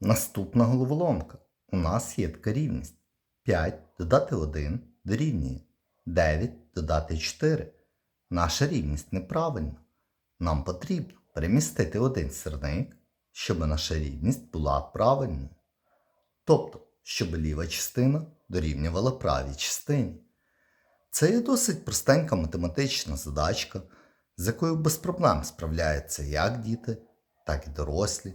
Наступна головоломка. У нас є така рівність. 5 додати 1 дорівнює 9 додати 4. Наша рівність неправильна. Нам потрібно перемістити один сірник, щоб наша рівність була правильною. Тобто, щоб ліва частина дорівнювала правій частині. Це є досить простенька математична задачка, з якою без проблем справляються як діти, так і дорослі.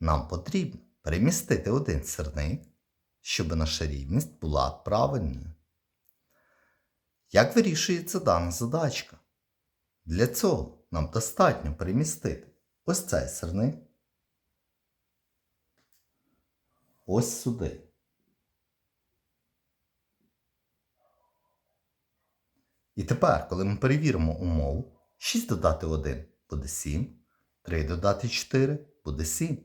Нам потрібно перемістити один сірник, щоб наша рівність була правильною. Як вирішується дана задачка? Для цього нам достатньо перемістити ось цей сирник ось сюди. І тепер, коли ми перевіримо умову, 6 додати 1 буде 7, 3 додати 4 буде 7,